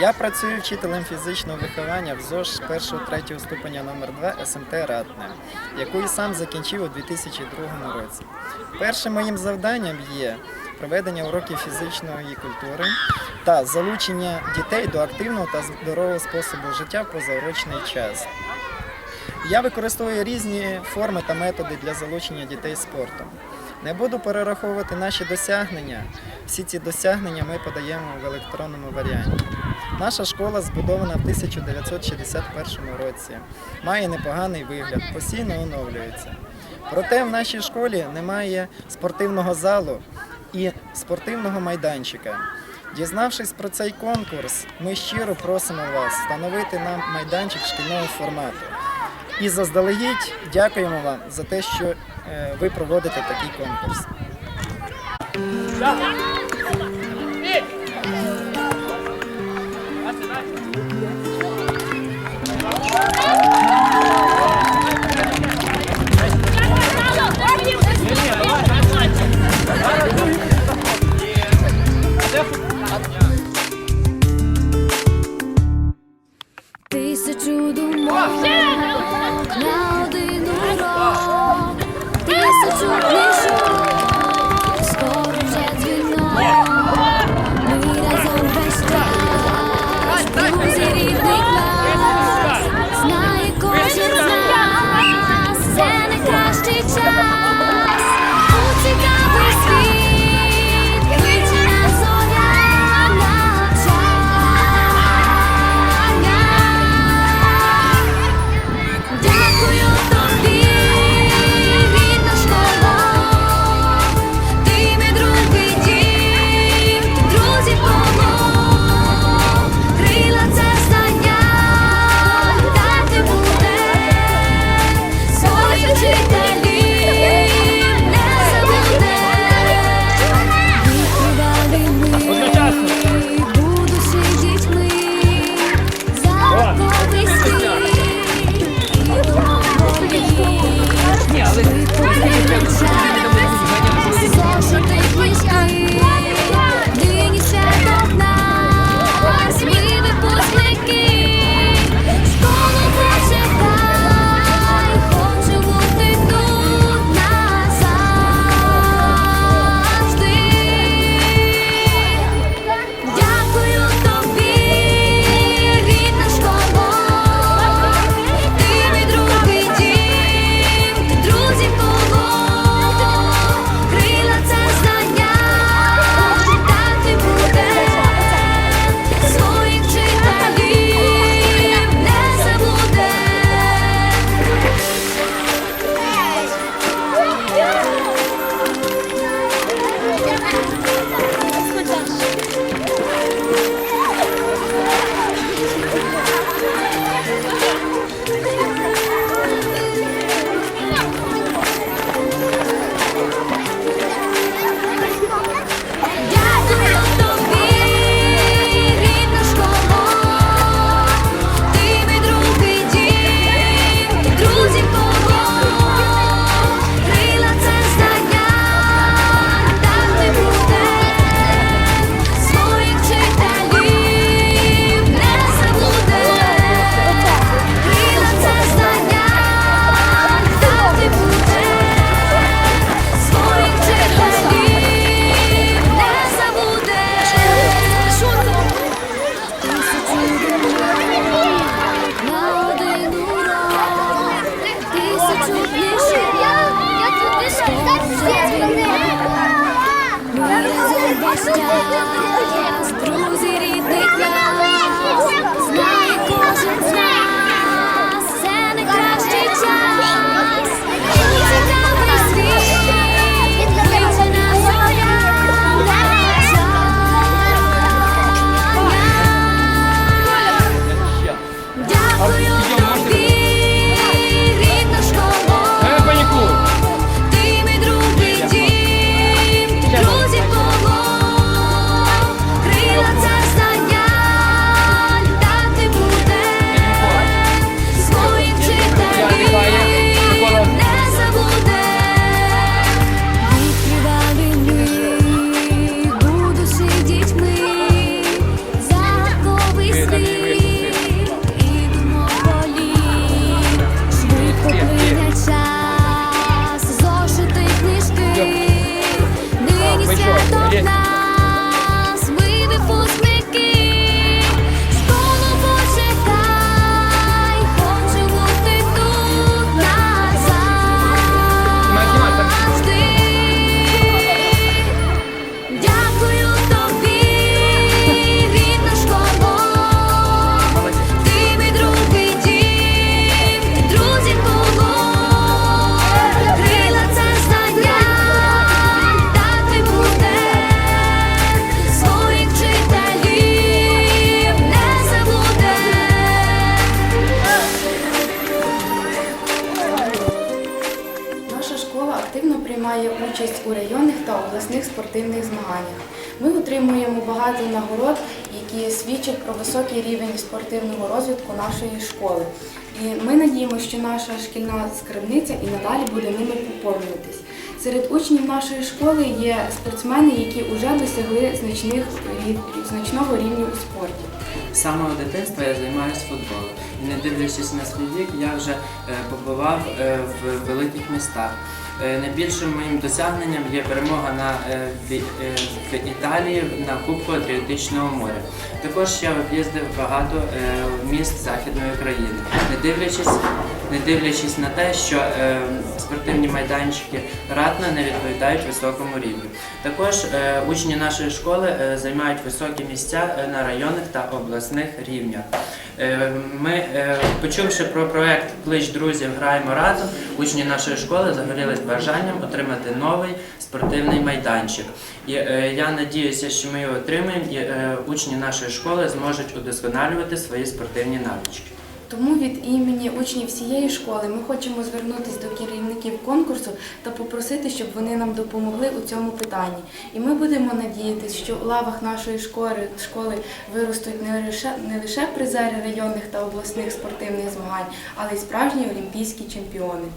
Я працюю вчителем фізичного виховання в ЗОЖ 1-3 ступеня номер 2 СМТ Ратне, яку і сам закінчив у 2002 році. Першим моїм завданням є проведення уроків фізичної культури та залучення дітей до активного та здорового способу життя в позаурочний час. Я використовую різні форми та методи для залучення дітей спортом. Не буду перераховувати наші досягнення. Всі ці досягнення ми подаємо в електронному варіанті. Наша школа збудована в 1961 році, має непоганий вигляд, постійно оновлюється. Проте в нашій школі немає спортивного залу і спортивного майданчика. Дізнавшись про цей конкурс, ми щиро просимо вас встановити нам майданчик шкільного формату. І заздалегідь дякуємо вам за те, що е, ви проводите такий конкурс. se tudo morre, não de novo, se tudo morre. Thank you. Приймає участь у районних та обласних спортивних змаганнях. Ми отримуємо багато нагород, які свідчать про високий рівень спортивного розвитку нашої школи. І ми надіємося, що наша шкільна скарбниця і надалі буде ними поповнюватись. Серед учнів нашої школи є спортсмени, які вже досягли значних, значного рівня у спорті. З самого дитинства я займаюся футболом. Не дивлячись на свій вік, я вже е, побував е, в великих містах. Е, Найбільшим моїм досягненням є перемога на, в, Італії на Кубку Атріотичного моря. Також я об'їздив багато міст Західної України, не дивлячись, не дивлячись на те, що е, спортивні майданчики Ратна не відповідають високому рівню. Також е, учні нашої школи е, займають високі місця е, на районних та обласних рівнях. Е, Ми, е, почувши про проект Клич друзів граємо разом, учні нашої школи загорілись бажанням отримати новий спортивний майданчик. І е, я надіюся, що ми його отримаємо, і е, учні нашої школи зможуть удосконалювати свої спортивні навички. Тому від імені учнів всієї школи ми хочемо звернутися до керівників конкурсу та попросити, щоб вони нам допомогли у цьому питанні. І ми будемо надіятися, що у лавах нашої школи, школи виростуть не лише, не лише призери районних та обласних спортивних змагань, але й справжні олімпійські чемпіони.